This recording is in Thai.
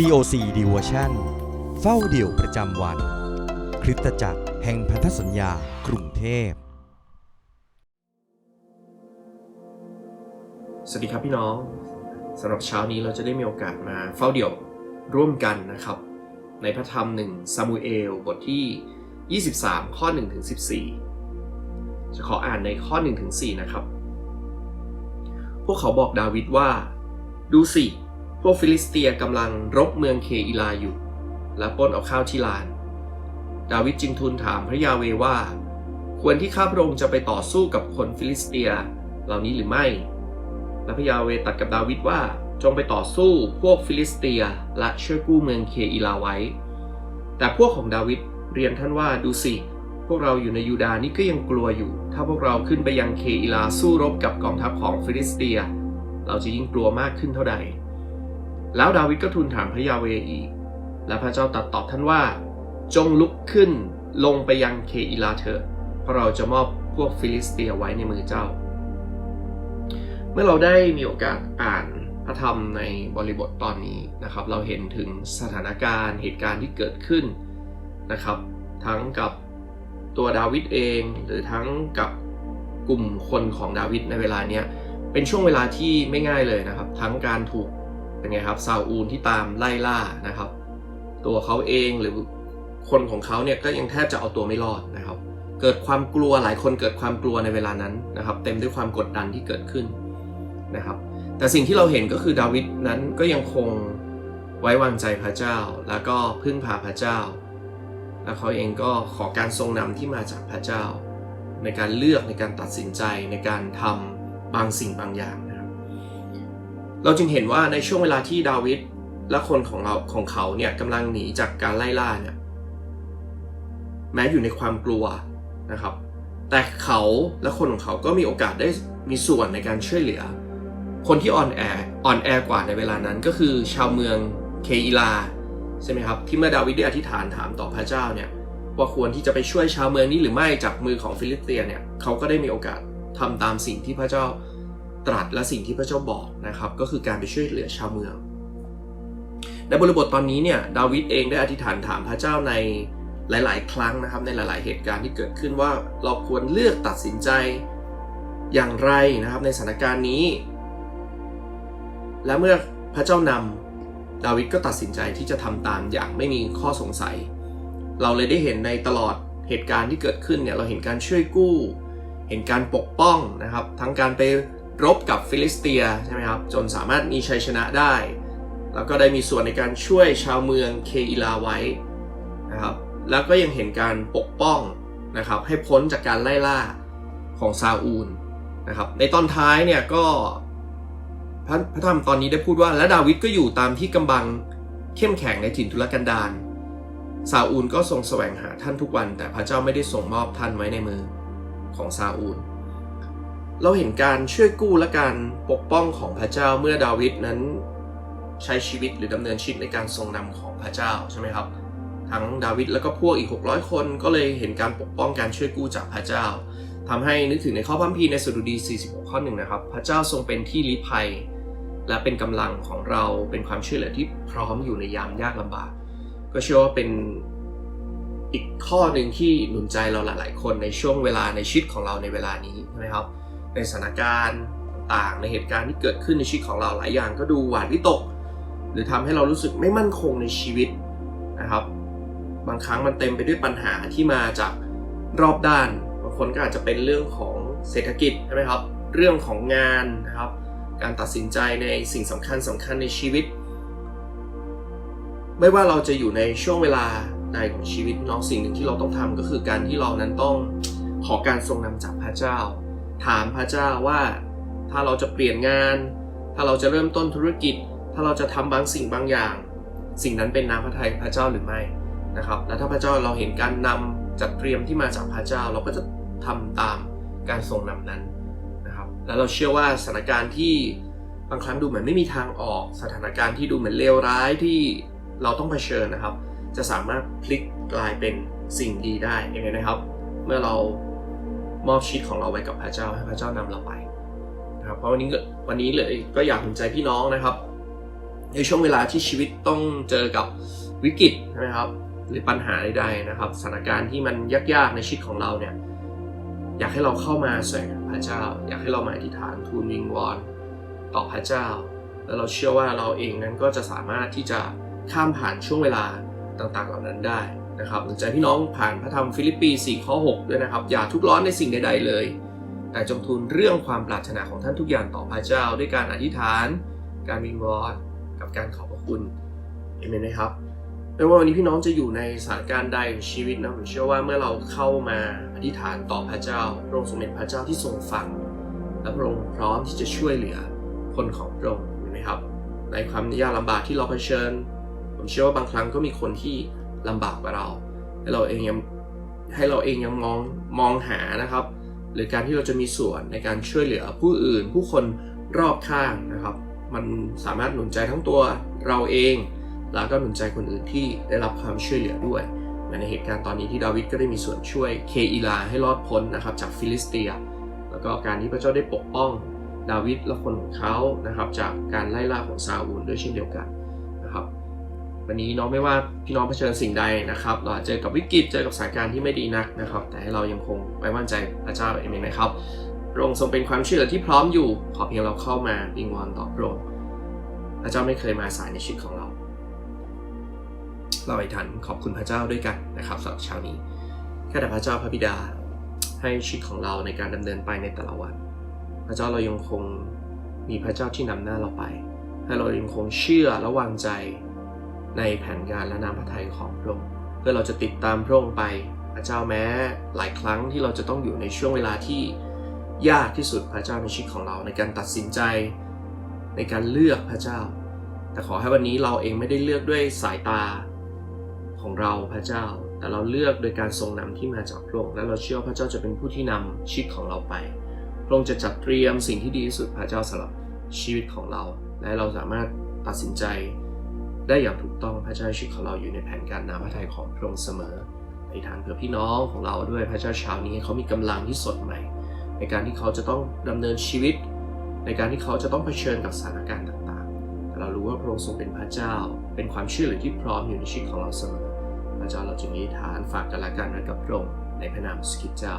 COC Devotion เฝ้าเดี่ยวประจำวัน คริสตจักรแห่งพันธสัญญากรุงเทพ สวัสดีครับพี่น้องสำหรับเช้านี้เราจะได้มีโอกาสมาเฝ้าเดี่ยวร่วมกันนะครับ ในพระธรรมหนึ่งซามูเอลบทที่ 23 ข้อ1ถึง14 จะขออ่านในข้อ1ถึง4นะครับ พวกเขาบอกดาวิดว่า ดูสิ วกฟิลิสเตียกำลังรบเมืองเคอิลาอยู่ และปล้นเอาข้าวที่ลาน ดาวิดจึงทูลถามพระยาเวว่า ควรที่ข้าพระองค์จะไปต่อสู้กับคนฟิลิสเตียเหล่านี้หรือไม่ และพระยาเวตัดกับดาวิดว่าจงไปต่อสู้พวกฟิลิสเตียและช่วยกู้เมืองเคอิลาไว้ แต่พวกของดาวิดเรียนท่านว่าดูสิ พวกเราอยู่ในยูดาห์นี่ก็ยังกลัวอยู่ ถ้าพวกเราขึ้นไปยังเคอิลาสู้รบกับกองทัพของฟิลิสเตีย เราจะยิ่งกลัวมากขึ้นเท่าใด แล้วดาวิดก็ทูลถามพระยาเวอีก และพระเจ้าตรัสตอบท่านว่า จงลุกขึ้นลงไปยังเคอิลาเถิดเพราะเราจะมอบพวกฟิลิสเตียไว้ในมือเจ้า เมื่อเราได้มีโอกาสอ่านพระธรรมในบริบทตอนนี้นะครับ เราเห็นถึงสถานการณ์เหตุการณ์ที่เกิดขึ้นนะครับ ทั้งกับตัวดาวิดเอง หรือทั้งกับกลุ่มคนของดาวิดในเวลาเนี้ยเป็นช่วงเวลาที่ไม่ง่ายเลยนะครับ ทั้งการถูก เป็นไงครับซาอูลที่ตามไล่ล่านะครับ ตัวเขาเองหรือคนของเขาเนี่ยก็ยังแทบจะเอาตัวไม่รอดนะครับ เกิดความกลัวหลายคนเกิดความกลัวในเวลานั้นนะครับ เต็มด้วยความกดดันที่เกิดขึ้นนะครับ แต่สิ่งที่เราเห็นก็คือดาวิดนั้นก็ยังคงไว้วางใจพระเจ้า แล้วก็พึ่งพาพระเจ้า แล้วเขาเองก็ขอการทรงนำที่มาจากพระเจ้า ในการเลือกในการตัดสินใจในการทำบางสิ่งบางอย่างนะ เราจึงเห็นว่าในช่วงเวลาที่ดาวิดและคนของเราของเขาเนี่ยกำลังหนีจากการไล่ล่าเนี่ยแม้อยู่ในความกลัวนะครับ แต่เขาและคนของเขาก็มีโอกาสได้มีส่วนในการช่วยเหลือ คนที่อ่อนแออ่อนแอกว่าในเวลานั้นก็คือชาวเมืองเคอิลาใช่ไหมครับที่เมื่อดาวิดได้อธิษฐานถามต่อพระเจ้าเนี่ยว่าควรที่จะไปช่วยชาวเมืองนี้หรือไม่จากมือของฟิลิสเตียเนี่ยเขาก็ได้มีโอกาสทำตามสิ่งที่พระเจ้า ตรัสและสิ่งที่พระเจ้าบอกนะครับ ก็คือการไปช่วยเหลือชาวเมือง ในบริบทตอนนี้เนี่ยดาวิดเองได้อธิษฐานถามพระเจ้าในหลาย ๆ ครั้งนะครับ ในหลาย ๆ เหตุการณ์ที่เกิดขึ้นว่าเราควรเลือกตัดสินใจอย่างไรนะครับ ในสถานการณ์นี้ และเมื่อพระเจ้านำดาวิดก็ตัดสินใจที่จะทำตามอย่างไม่มีข้อสงสัย เราเลยได้เห็นในตลอดเหตุการณ์ที่เกิดขึ้นเนี่ยเราเห็นการช่วยกู้ เห็นการปกป้องนะครับ ทั้งการไป รบกับฟิลิสเตียใช่ไหมครับ จนสามารถมีชัยชนะได้ แล้วก็ได้มีส่วนในการช่วยชาวเมืองเคอิลาไว้นะครับ แล้วก็ยังเห็นการปกป้องนะครับให้พ้นจากการไล่ล่าของซาอูลนะครับในตอนท้ายเนี่ยก็พระพระธรรมตอนนี้ได้พูดว่า และดาวิดก็อยู่ตามที่กำบังเข้มแข็งในถิ่นทุรกันดารซาอูลก็ทรงแสวงหาท่านทุกวัน แต่พระเจ้าไม่ได้ส่งมอบท่านไว้ในมือของซาอูล เราเห็นการช่วยกู้และการปกป้องของพระเจ้าเมื่อดาวิดนั้นใช้ชีวิตหรือดำเนินชีวิตในการทรงนำของพระเจ้าใช่ไหมครับ ทั้งดาวิดแล้วก็พวกอีก 600 คนก็เลยเห็นการปกป้องการช่วยกู้จากพระเจ้าทำให้นึกถึงในข้อพัมพีร์ในสดุดี 46 ข้อหนึ่งนะครับ พระเจ้าทรงเป็นที่ลี้ภัย และเป็นกำลังของเราเป็นความช่วยเหลือที่พร้อมอยู่ในยามยากลำบาก ก็เชื่อว่าเป็นอีกข้อหนึ่งที่หนุนใจเราหลาย ๆ คนในช่วงเวลาในชีวิตของเราในเวลานี้ใช่ไหมครับ ในสถานการณ์ต่างๆ ในเหตุการณ์ที่เกิดขึ้นในชีวิตของเราหลายอย่างก็ดูหวาดวิตก หรือทำให้เรารู้สึกไม่มั่นคงในชีวิตนะครับ บางครั้งมันเต็มไปด้วยปัญหาที่มาจากรอบด้าน บางคนก็อาจจะเป็นเรื่องของเศรษฐกิจใช่ไหมครับ เรื่องของงานนะครับ การตัดสินใจในสิ่งสำคัญสำคัญในชีวิต ไม่ว่าเราจะอยู่ในช่วงเวลาใดของชีวิตน้องสิ่งหนึ่งที่เราต้องทำก็คือการที่เรานั้นต้องขอการทรงนำจากพระเจ้า ถามพระเจ้าว่า ถ้าเราจะเปลี่ยนงาน ถ้าเราจะเริ่มต้นธุรกิจ ถ้าเราจะทำบางสิ่งบางอย่าง สิ่งนั้นเป็นน้ำพระทัยพระเจ้าหรือไม่นะครับ และถ้าพระเจ้าเราเห็นการนำจัดเตรียมที่มาจากพระเจ้า เราก็จะทำตามการทรงนำนั้นนะครับ แล้วเราเชื่อว่าสถานการณ์ที่บางครั้งดูเหมือนไม่มีทางออก สถานการณ์ที่ดูเหมือนเลวร้ายที่เราต้องเผชิญนะครับ จะสามารถพลิกกลายเป็นสิ่งดีได้ยังไงนะครับ เมื่อเรา มอบชีวิตของเราไว้กับพระเจ้าให้พระเจ้านำเราไปนะครับเพราะวันนี้วันนี้เลยก็อยากหนุนใจพี่น้องนะครับ ในช่วงเวลาที่ชีวิตต้องเจอกับวิกฤตใช่ไหมครับหรือปัญหาใดๆนะครับสถานการณ์ที่มันยากๆในชีวิตของเราเนี่ยอยากให้เราเข้ามาแสวงพระเจ้า อยากให้เรามาอธิษฐานทูลวิงวอนต่อพระเจ้า แล้วเราเชื่อว่าเราเองนั้นก็จะสามารถที่จะข้ามผ่านช่วงเวลาต่างๆเหล่านั้นได้ นะครับหนุนใจพี่น้องผ่านพระธรรมฟิลิปปี 4 ข้อ 6 ด้วยนะครับ อย่าทุกร้อนในสิ่งใดๆเลย แต่จงทูลเรื่องความปรารถนาของท่านทุกอย่างต่อพระเจ้า ด้วยการอธิษฐาน การวิงวอนกับการขอบพระคุณเอเมนไหมครับไม่ว่าวันนี้พี่น้องจะอยู่ในสถานการณ์ใดของชีวิตนะผมเชื่อว่าเมื่อเราเข้ามาอธิษฐานต่อพระเจ้าพระองค์ทรงเป็นพระเจ้าที่ทรงฟัง และพระองค์พร้อมที่จะช่วยเหลือคนของพระองค์เห็นไหมครับ ในความยากลำบากที่เราเผชิญ ผมเชื่อว่าบางครั้งก็มีคนที่ ลำบากกว่าเราให้เราเองยังให้เราเองยังมองมองหานะครับ หรือการที่เราจะมีส่วนในการช่วยเหลือผู้อื่น ผู้คนรอบข้างนะครับ มันสามารถหนุนใจทั้งตัวเราเอง แล้วก็หนุนใจคนอื่นที่ได้รับความช่วยเหลือด้วยเหมือนในเหตุการณ์ตอนนี้ที่ดาวิดก็ได้มีส่วนช่วยเคอีลาให้รอดพ้นนะครับ จากฟิลิสเตีย แล้วก็การที่พระเจ้าได้ปกป้องดาวิดและคนของเขานะครับ จากการไล่ล่าของซาอูลด้วยเช่นเดียวกัน วันนี้น้องไม่ว่าพี่น้องเผชิญสิ่งใดนะครับเราเจอกับวิกฤตเจอกับสถานการณ์ที่ไม่ดีนักนะครับ แต่ให้เรายังคงไว้วางใจพระเจ้าเอเมนนะครับพระองค์ทรงเป็นความช่วยเหลือที่พร้อมอยู่ ขอเพียงเราเข้ามาวิงวอนต่อพระองค์พระเจ้าไม่เคยมาสายในชีวิตของเรา เราไปทันขอบคุณพระเจ้าด้วยกันนะครับสำหรับเช้านี้แค่แต่พระเจ้าพระบิดาให้ชีวิตของเราในการดำเนินไปในแต่ละวัน พระเจ้าเรายังคงมีพระเจ้าที่นำหน้าเราไป ให้เรายังคงเชื่อและวางใจ ในแผนงานและน้ำพระทัยของพระองค์เพื่อเราจะติดตามพระองค์ไปพระเจ้าแม้หลายครั้งที่เราจะต้องอยู่ในช่วงเวลาที่ยากที่สุดพระเจ้าในชีวิตของเราในการตัดสินใจ ในการเลือกพระเจ้า แต่ขอให้วันนี้เราเองไม่ได้เลือกด้วยสายตาของเราพระเจ้า แต่เราเลือกโดยการทรงนำที่มาจากพระองค์และเราเชื่อพระเจ้าจะเป็นผู้ที่นำชีวิตของเราไปพระองค์จะจัดเตรียมสิ่งที่ดีที่สุดพระเจ้าสำหรับชีวิตของเรา และเราสามารถตัดสินใจ ได้อย่างถูกต้องพระเจ้าชีวิตของเราอยู่ในแผนการน้ำพระทัยของพระองค์เสมอในทานเผื่อพี่น้องของเราด้วยพระเจ้าเช้านี้เขามีกำลังที่สดใหม่ ในการที่เขาจะต้องดำเนินชีวิต ในการที่เขาจะต้องเผชิญกับสถานการณ์ต่างๆ แต่เรารู้ว่าพระองค์ทรงเป็นพระเจ้า เป็นความช่วยเหลือที่พร้อมอยู่ในชีวิตของเราเสมอ พระเจ้าเราจึงอธิษฐานฝากกันละกันไว้กับพระองค์ในพระนามสกิดเจ้า